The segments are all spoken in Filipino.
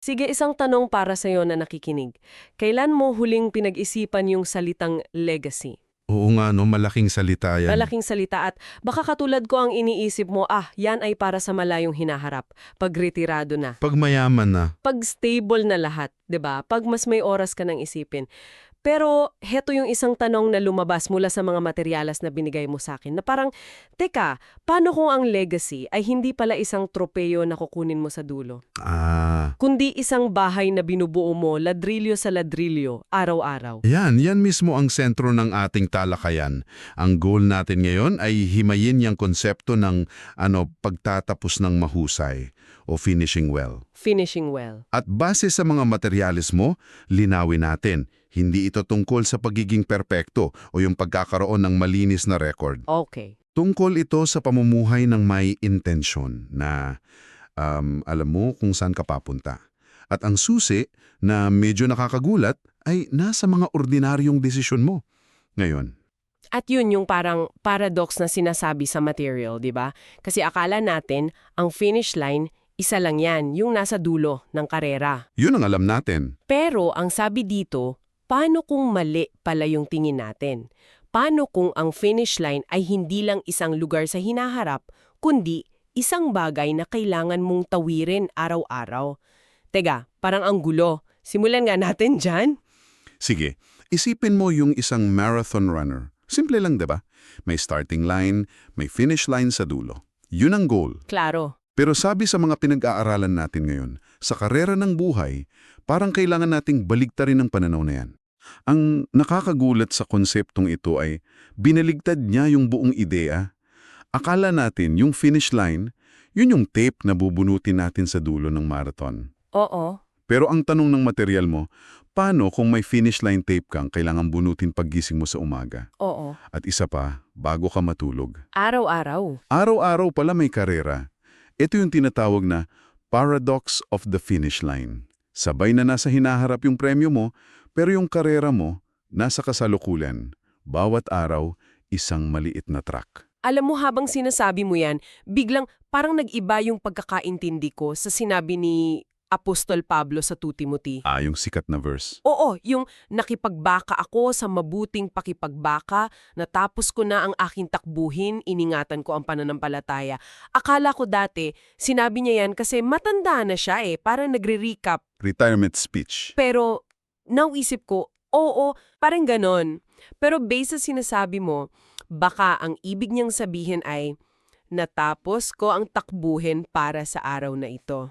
Sige, isang tanong para sa iyo na nakikinig. Kailan mo huling pinag-isipan yung salitang legacy? Oo nga, no, malaking salita yan. Malaking salita at baka katulad ko ang iniisip mo, ah, yan ay para sa malayong hinaharap. Pag retirado na. Pag mayaman na, Pag stable na lahat, 'di ba? Pag mas may oras ka nang isipin. Pero heto yung isang tanong na lumabas mula sa mga materyales na binigay mo sa akin na parang, teka, paano kung ang legacy ay hindi pala isang tropeyo na kukunin mo sa dulo? ah, Kundi isang bahay na binubuo mo ladrilyo sa ladrilyo, araw-araw. yan, yan mismo ang sentro ng ating talakayan. Ang goal natin ngayon ay himayin yung konsepto ng ano, pagtatapos ng mahusay o finishing well. Finishing well. At base sa mga materyales mo, linawin natin, hindi ito tungkol sa pagiging perpekto o yung pagkakaroon ng malinis na record. Okay. Tungkol ito sa pamumuhay ng may intensyon na um, alam mo kung saan ka papunta. At ang susi na medyo nakakagulat ay nasa mga ordinaryong desisyon mo. Ngayon, At yun yung parang paradox na sinasabi sa material, di ba? Kasi akala natin, ang finish line, isa lang yan, yung nasa dulo ng karera. yun ang alam natin. Pero ang sabi dito, paano kung mali pala yung tingin natin? Paano kung ang finish line ay hindi lang isang lugar sa hinaharap, kundi isang bagay na kailangan mong tawirin araw-araw? Teka, parang ang gulo. Simulan nga natin dyan. Sige, isipin mo yung isang marathon runner. Simple lang, 'di ba? May starting line, may finish line sa dulo. Yun ang goal. Klaro. Pero sabi sa mga pinag-aaralan natin ngayon, sa karera ng buhay, parang kailangan nating baligtarin ang pananaw na yan. Ang nakakagulat sa konseptong ito ay binaligtad niya yung buong ideya. Akala natin yung finish line, yun yung tape na bubunutin natin sa dulo ng marathon. Oo. Pero ang tanong ng material mo, paano kung may finish line tape kang kailangan bunutin paggising mo sa umaga? Oo. At isa pa, bago ka matulog. Araw-araw. Araw-araw pala may karera. Ito yung tinatawag na paradox of the finish line. Sabay na nasa hinaharap yung premyo mo, pero yung karera mo, nasa kasalukulan. Bawat araw, isang maliit na track. Alam mo habang sinasabi mo yan, biglang parang nag-iba yung pagkakaintindi ko sa sinabi ni Apostol Pablo sa 2 Timothy. Ah, yung sikat na verse. Oo, yung nakipagbaka ako sa mabuting pakipagbaka, natapos ko na ang aking takbuhin, iningatan ko ang pananampalataya. Akala ko dati, sinabi niya yan kasi matanda na siya eh, parang nagre-recap. Retirement speech. Pero nauisip ko, oo, parang ganon. Pero based sa sinasabi mo, baka ang ibig niyang sabihin ay, natapos ko ang takbuhin para sa araw na ito.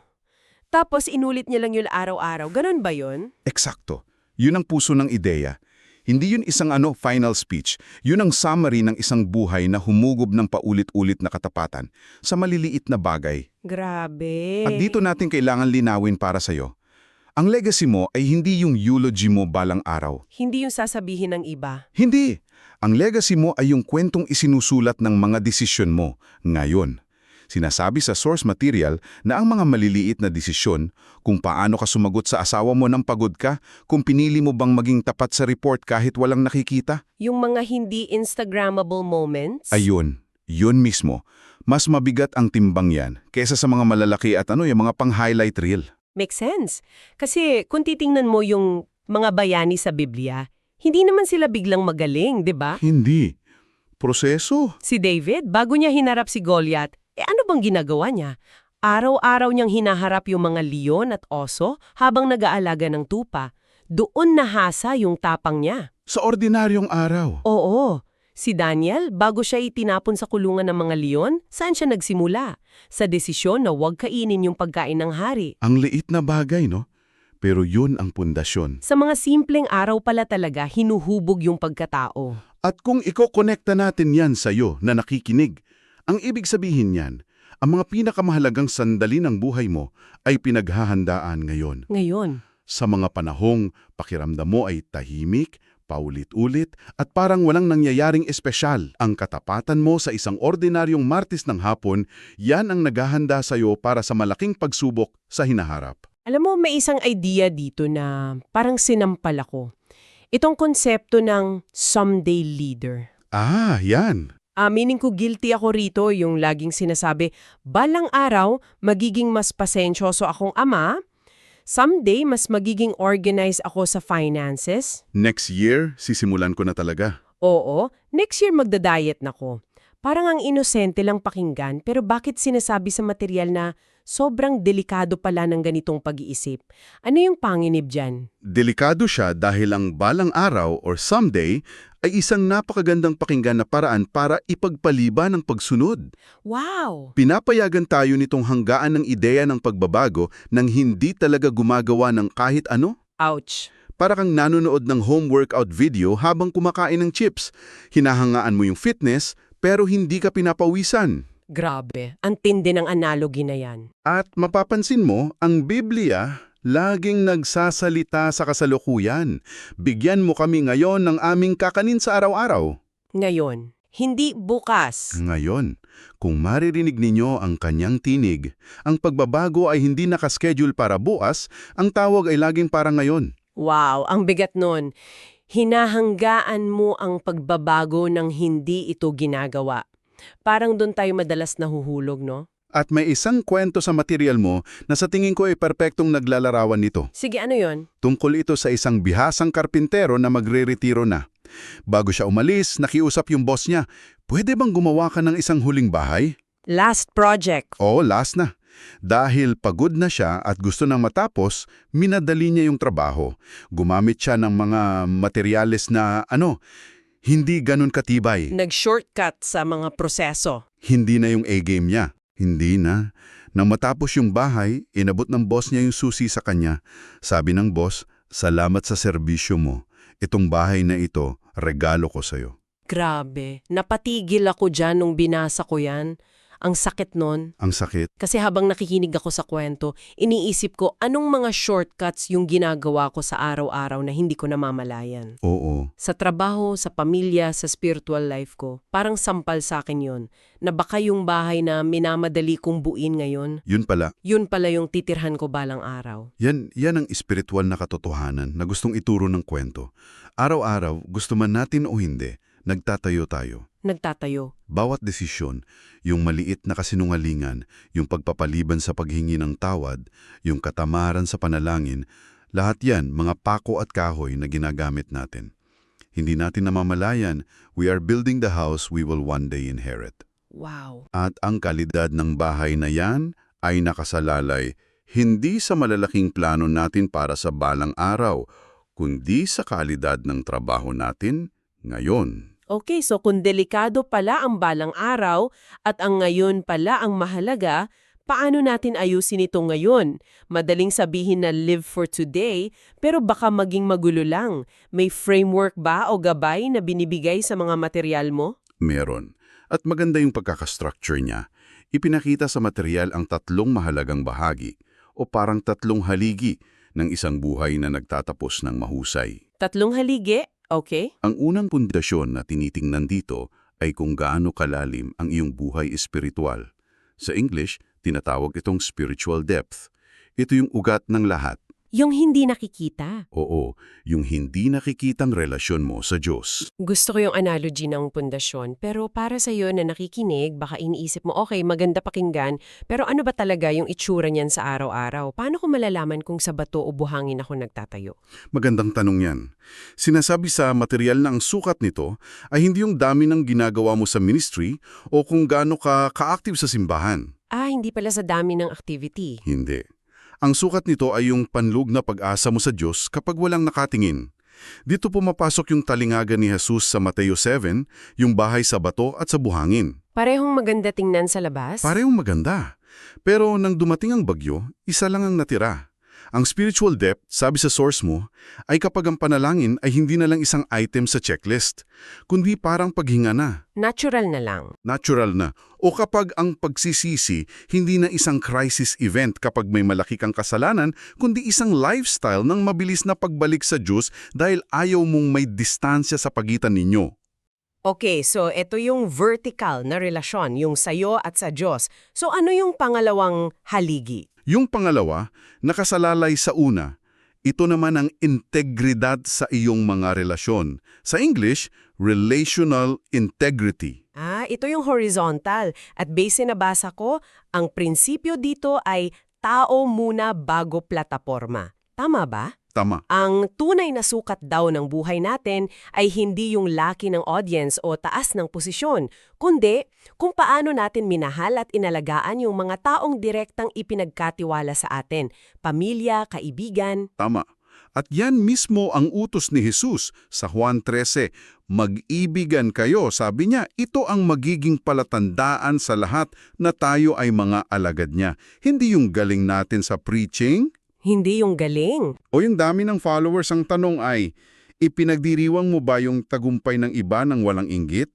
Tapos inulit niya lang yun araw-araw. Ganon ba yun? Eksakto. Yun ang puso ng ideya. Hindi yun isang ano final speech. Yun ang summary ng isang buhay na humugob ng paulit-ulit na katapatan sa maliliit na bagay. Grabe. At dito natin kailangan linawin para sa'yo. Ang legacy mo ay hindi yung eulogy mo balang araw. Hindi yung sasabihin ng iba. Hindi. Ang legacy mo ay yung kwentong isinusulat ng mga desisyon mo ngayon. Sinasabi sa source material na ang mga maliliit na desisyon, kung paano ka sumagot sa asawa mo ng pagod ka, kung pinili mo bang maging tapat sa report kahit walang nakikita, Yung mga hindi Instagrammable moments. ayun, yun mismo. Mas mabigat ang timbang yan kaysa sa mga malalaki at ano yung mga pang-highlight reel. Makes sense. Kasi kung titingnan mo yung mga bayani sa Biblia, hindi naman sila biglang magaling, di ba? Hindi. Proseso. Si David, bago niya hinarap si Goliath, eh ano bang ginagawa niya? Araw-araw niyang hinaharap yung mga leon at oso habang nag-aalaga ng tupa. Doon nahasa yung tapang niya. Sa ordinaryong araw. Oo. Si Daniel, bago siya itinapon sa kulungan ng mga leon, saan siya nagsimula? Sa desisyon na huwag kainin yung pagkain ng hari. Ang liit na bagay, no? Pero yun ang pundasyon. Sa mga simpleng araw pala talaga, hinuhubog yung pagkatao. At kung ikokonekta natin yan sa'yo na nakikinig, ang ibig sabihin yan, ang mga pinakamahalagang sandali ng buhay mo ay pinaghahandaan ngayon. Ngayon, Sa mga panahong pakiramdam mo ay tahimik, paulit-ulit, at parang walang nangyayaring espesyal. Ang katapatan mo sa isang ordinaryong martis ng hapon, yan ang naghahanda sa'yo para sa malaking pagsubok sa hinaharap. alam mo, may isang idea dito na parang sinampal ako. Itong konsepto ng someday leader. Ah, yan. Aminin ko guilty ako rito yung laging sinasabi, balang araw, magiging mas pasensyoso akong ama. Someday, mas magiging organized ako sa finances. Next year, sisimulan ko na talaga. Oo, next year magda-diet na ko. Parang ang inosente lang pakinggan, pero bakit sinasabi sa material na sobrang delikado pala ng ganitong pag-iisip? Ano yung panginib dyan? Delikado siya dahil ang balang araw or someday ay isang napakagandang pakinggan na paraan para ipagpaliban ang pagsunod. Wow! Pinapayagan tayo nitong hanggaan ng ideya ng pagbabago nang hindi talaga gumagawa ng kahit ano. Ouch! Para kang nanonood ng home workout video habang kumakain ng chips. Hinahangaan mo yung fitness pero hindi ka pinapawisan. Grabe, ang tindi ng analogy na yan. At mapapansin mo, ang Biblia laging nagsasalita sa kasalukuyan. Bigyan mo kami ngayon ng aming kakanin sa araw-araw. Ngayon, hindi bukas. Ngayon, kung maririnig ninyo ang kanyang tinig, ang pagbabago ay hindi nakaschedule para bukas, ang tawag ay laging para ngayon. Wow, ang bigat nun. Hinahanggaan mo ang pagbabago ng hindi ito ginagawa. Parang doon tayo madalas nahuhulog, no? At may isang kwento sa material mo na sa tingin ko ay perpektong naglalarawan nito. Sige, ano yon? Tungkol ito sa isang bihasang karpintero na magre-retiro na. Bago siya umalis, nakiusap yung boss niya, pwede bang gumawa ka ng isang huling bahay? Last project. Oo, last na. Dahil pagod na siya at gusto nang matapos, minadali niya yung trabaho. Gumamit siya ng mga materyales na, ano, hindi ganun katibay. Nag-shortcut sa mga proseso. Hindi na yung A-game niya. Hindi na. Nang matapos yung bahay, inabot ng boss niya yung susi sa kanya. Sabi ng boss, salamat sa serbisyo mo. Itong bahay na ito, regalo ko sa'yo. Grabe, napatigil ako dyan nung binasa ko yan. Ang sakit nun. Ang sakit. Kasi habang nakikinig ako sa kwento, iniisip ko anong mga shortcuts yung ginagawa ko sa araw-araw na hindi ko namamalayan. Oo. Sa trabaho, sa pamilya, sa spiritual life ko, parang sampal sa akin yon na baka yung bahay na minamadali kong buin ngayon, Yun pala, yun pala yung titirhan ko balang araw. Yan, yan ang espiritual na katotohanan na gustong ituro ng kwento. Araw-araw, gusto man natin o hindi, nagtatayo tayo. Nagtatayo. Bawat desisyon, yung maliit na kasinungalingan, yung pagpapaliban sa paghingi ng tawad, yung katamaran sa panalangin, lahat yan mga pako at kahoy na ginagamit natin. Hindi natin namamalayan, we are building the house we will one day inherit. Wow. At ang kalidad ng bahay na yan ay nakasalalay hindi sa malalaking plano natin para sa balang araw, kundi sa kalidad ng trabaho natin ngayon. Okay, so kung delikado pala ang balang araw at ang ngayon pala ang mahalaga, paano natin ayusin ito ngayon? Madaling sabihin na live for today, pero baka maging magulo lang. May framework ba o gabay na binibigay sa mga material mo? Meron. At maganda yung pagkakastructure niya. Ipinakita sa material ang tatlong mahalagang bahagi o parang tatlong haligi ng isang buhay na nagtatapos ng mahusay. Tatlong haligi? Okay. Ang unang pundasyon na tinitingnan dito ay kung gaano kalalim ang iyong buhay espiritual. Sa English, tinatawag itong spiritual depth. Ito yung ugat ng lahat. Yung hindi nakikita. Oo, yung hindi nakikitang relasyon mo sa Diyos. Gusto ko yung analogy ng pundasyon, pero para sa iyo na nakikinig, baka iniisip mo, okay, maganda pakinggan, pero ano ba talaga yung itsura niyan sa araw-araw? Paano ko malalaman kung sa bato o buhangin ako nagtatayo? Magandang tanong yan. Sinasabi sa material na ang sukat nito ay hindi yung dami ng ginagawa mo sa ministry o kung gaano ka ka-active sa simbahan. Ah, hindi pala sa dami ng activity. Hindi. Ang sukat nito ay yung panlug na pag-asa mo sa Diyos kapag walang nakatingin. Dito pumapasok yung talingaga ni Jesus sa Mateo 7, yung bahay sa bato at sa buhangin. Parehong maganda tingnan sa labas? Parehong maganda. Pero nang dumating ang bagyo, isa lang ang natira. Ang spiritual depth, sabi sa source mo, ay kapag ang panalangin ay hindi na lang isang item sa checklist, kundi parang paghinga na, Natural na lang. natural na. O kapag ang pagsisisi hindi na isang crisis event kapag may malaki kang kasalanan, kundi isang lifestyle ng mabilis na pagbalik sa Diyos dahil ayaw mong may distansya sa pagitan ninyo. Okay, so ito yung vertical na relasyon, yung sayo at sa Diyos. So ano yung pangalawang haligi? Yung pangalawa, nakasalalay sa una, ito naman ang integridad sa iyong mga relasyon. Sa English, relational integrity. Ah, ito yung horizontal. At base na basa ko, ang prinsipyo dito ay tao muna bago plataporma. Tama ba? Tama. Ang tunay na sukat daw ng buhay natin ay hindi yung laki ng audience o taas ng posisyon, kundi kung paano natin minahal at inalagaan yung mga taong direktang ipinagkatiwala sa atin, pamilya, kaibigan. Tama. At yan mismo ang utos ni Jesus sa Juan 13. Mag-ibigan kayo, sabi niya, ito ang magiging palatandaan sa lahat na tayo ay mga alagad niya. Hindi yung galing natin sa preaching, Hindi yung galing. o yung dami ng followers ang tanong ay, ipinagdiriwang mo ba yung tagumpay ng iba ng walang inggit?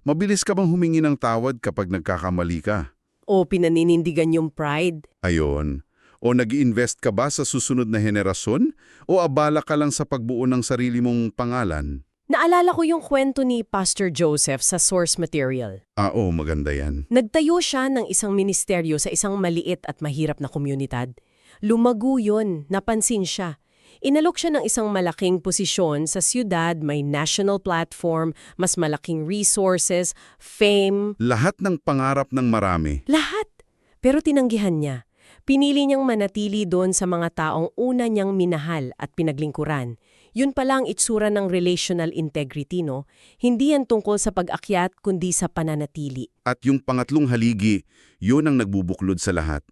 Mabilis ka bang humingi ng tawad kapag nagkakamali ka? O pinaninindigan yung pride. Ayon. O nag invest ka ba sa susunod na henerasyon? O abala ka lang sa pagbuo ng sarili mong pangalan? Naalala ko yung kwento ni Pastor Joseph sa source material. Ah, oo, maganda yan. Nagtayo siya ng isang ministeryo sa isang maliit at mahirap na komunidad. Lumago yun, napansin siya. Inalok siya ng isang malaking posisyon sa siyudad, may national platform, mas malaking resources, fame, Lahat ng pangarap ng marami. lahat. Pero tinanggihan niya. Pinili niyang manatili doon sa mga taong una niyang minahal at pinaglingkuran. Yun pala ang itsura ng relational integrity, no? Hindi yan tungkol sa pag-akyat kundi sa pananatili. At yung pangatlong haligi, yun ang nagbubuklod sa lahat.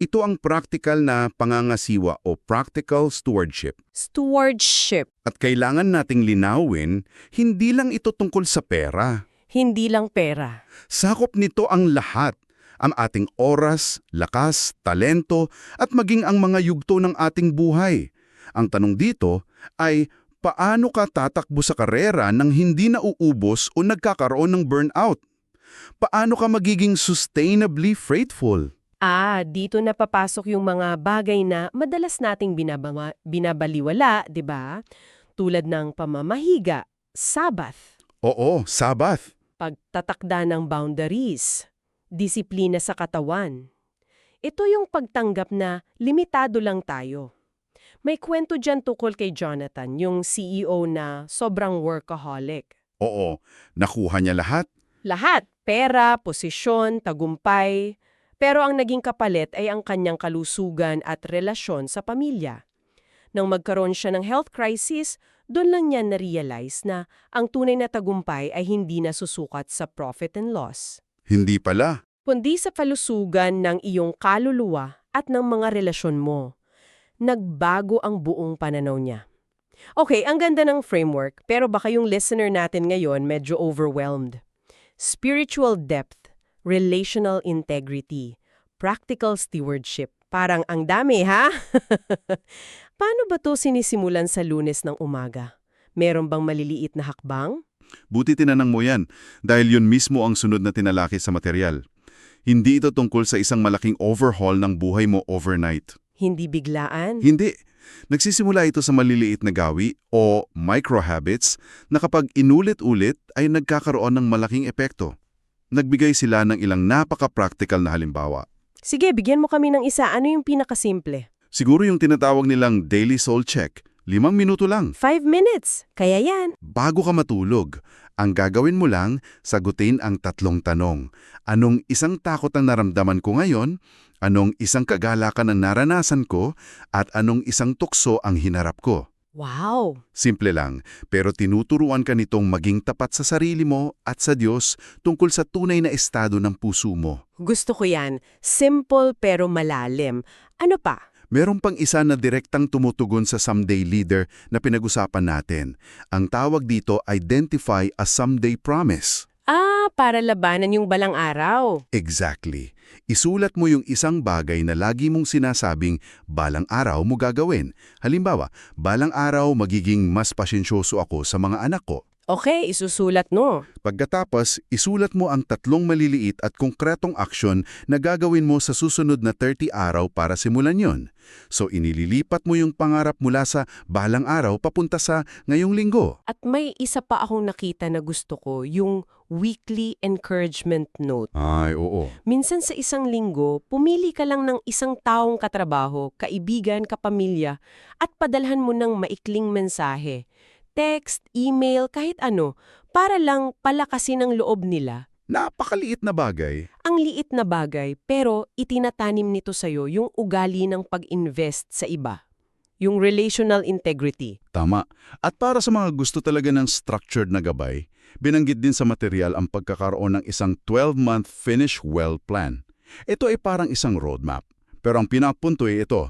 Ito ang practical na pangangasiwa o practical stewardship. Stewardship. At kailangan nating linawin, hindi lang ito tungkol sa pera. Hindi lang pera. Sakop nito ang lahat. Ang ating oras, lakas, talento, at maging ang mga yugto ng ating buhay. Ang tanong dito ay, paano ka tatakbo sa karera nang hindi nauubos o nagkakaroon ng burnout? Paano ka magiging sustainably faithful? Ah, dito na papasok yung mga bagay na madalas nating binabama, binabaliwala, 'di ba? Tulad ng pamamahiga, Sabbath, Oo, Sabbath. pagtatakda ng boundaries, disiplina sa katawan. Ito yung pagtanggap na limitado lang tayo. May kwento dyan tukol kay Jonathan, yung CEO na sobrang workaholic. Oo, nakuha niya lahat. Lahat, pera, posisyon, tagumpay. Pero ang naging kapalit ay ang kanyang kalusugan at relasyon sa pamilya. Nang magkaroon siya ng health crisis, doon lang niya na-realize na ang tunay na tagumpay ay hindi nasusukat sa profit and loss, Hindi pala. kundi sa kalusugan ng iyong kaluluwa at ng mga relasyon mo. Nagbago ang buong pananaw niya. Okay, ang ganda ng framework, pero baka yung listener natin ngayon medyo overwhelmed. Spiritual depth, relational integrity, practical stewardship. Parang ang dami, ha? Paano ba to sinisimulan sa lunes ng umaga? Meron bang maliliit na hakbang? Buti tinanang mo yan, dahil yun mismo ang sunod na tinalaki sa material. Hindi ito tungkol sa isang malaking overhaul ng buhay mo overnight. Hindi biglaan? Hindi. Nagsisimula ito sa maliliit na gawi o micro-habits na kapag inulit-ulit ay nagkakaroon ng malaking epekto. Nagbigay sila ng ilang napaka-practical na halimbawa. Sige, bigyan mo kami ng isa. Ano yung pinakasimple? Siguro yung tinatawag nilang daily soul check. Limang minuto lang. Five minutes. Kaya yan. Bago ka matulog, ang gagawin mo lang, sagutin ang tatlong tanong. Anong isang takot ang naramdaman ko ngayon? Anong isang kagalakan ang naranasan ko? At anong isang tukso ang hinarap ko? Wow! Simple lang, pero tinuturuan ka nitong maging tapat sa sarili mo at sa Diyos tungkol sa tunay na estado ng puso mo. Gusto ko yan. Simple pero malalim. Ano pa? Meron pang isa na direktang tumutugon sa someday leader na pinag-usapan natin. Ang tawag dito, identify a someday promise. Ah, para labanan yung balang araw. Exactly. Isulat mo yung isang bagay na lagi mong sinasabing balang araw mo gagawin. Halimbawa, balang araw magiging mas pasyensyoso ako sa mga anak ko. Okay, isusulat no. Pagkatapos, isulat mo ang tatlong maliliit at konkretong aksyon na gagawin mo sa susunod na 30 araw para simulan yon. So inililipat mo yung pangarap mula sa balang araw papunta sa ngayong linggo. At may isa pa akong nakita na gusto ko, yung weekly encouragement note. Ay, oo. Minsan sa isang linggo, pumili ka lang ng isang taong katrabaho, kaibigan, kapamilya, at padalhan mo ng maikling mensahe. Text, email, kahit ano, para lang palakasin ang loob nila. Napakaliit na bagay. Ang liit na bagay pero itinatanim nito sa'yo yung ugali ng pag-invest sa iba. Yung relational integrity. Tama. At para sa mga gusto talaga ng structured na gabay, binanggit din sa material ang pagkakaroon ng isang 12-month finish well plan. Ito ay parang isang roadmap. Pero ang pinapunto ay ito,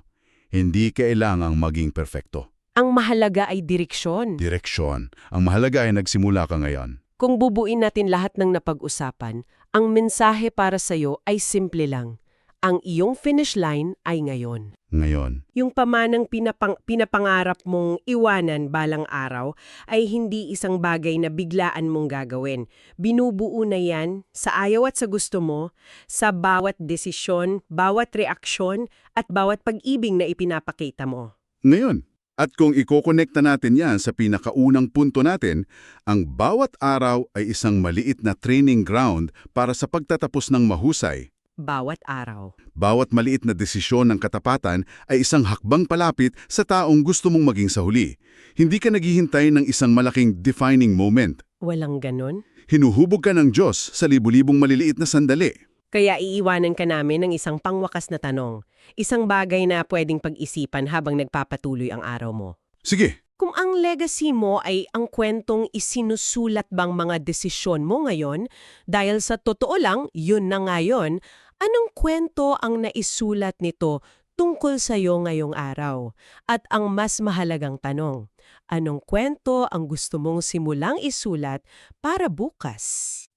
hindi kailangang maging perfecto. Ang mahalaga ay direksyon. Direksyon. Ang mahalaga ay nagsimula ka ngayon. Kung bubuin natin lahat ng napag-usapan, ang mensahe para sa'yo ay simple lang. Ang iyong finish line ay ngayon. Ngayon. Yung pamanang pinapang, pinapangarap mong iwanan balang araw ay hindi isang bagay na biglaan mong gagawin. Binubuo na yan sa ayaw at sa gusto mo, sa bawat desisyon, bawat reaksyon, at bawat pag-ibig na ipinapakita mo. Ngayon. At kung ikokonekta natin yan sa pinakaunang punto natin, ang bawat araw ay isang maliit na training ground para sa pagtatapos ng mahusay. Bawat araw. Bawat maliit na desisyon ng katapatan ay isang hakbang palapit sa taong gusto mong maging sa huli. Hindi ka naghihintay ng isang malaking defining moment. Walang ganon? Hinuhubog ka ng Diyos sa libu-libong maliliit na sandali. Kaya iiwanan ka namin ng isang pangwakas na tanong. Isang bagay na pwedeng pag-isipan habang nagpapatuloy ang araw mo. Sige, Kung ang legacy mo ay ang kwentong isinusulat bang mga desisyon mo ngayon, dahil sa totoo lang, yun na ngayon, anong kwento ang naisulat nito tungkol sa iyo ngayong araw? At ang mas mahalagang tanong, anong kwento ang gusto mong simulang isulat para bukas?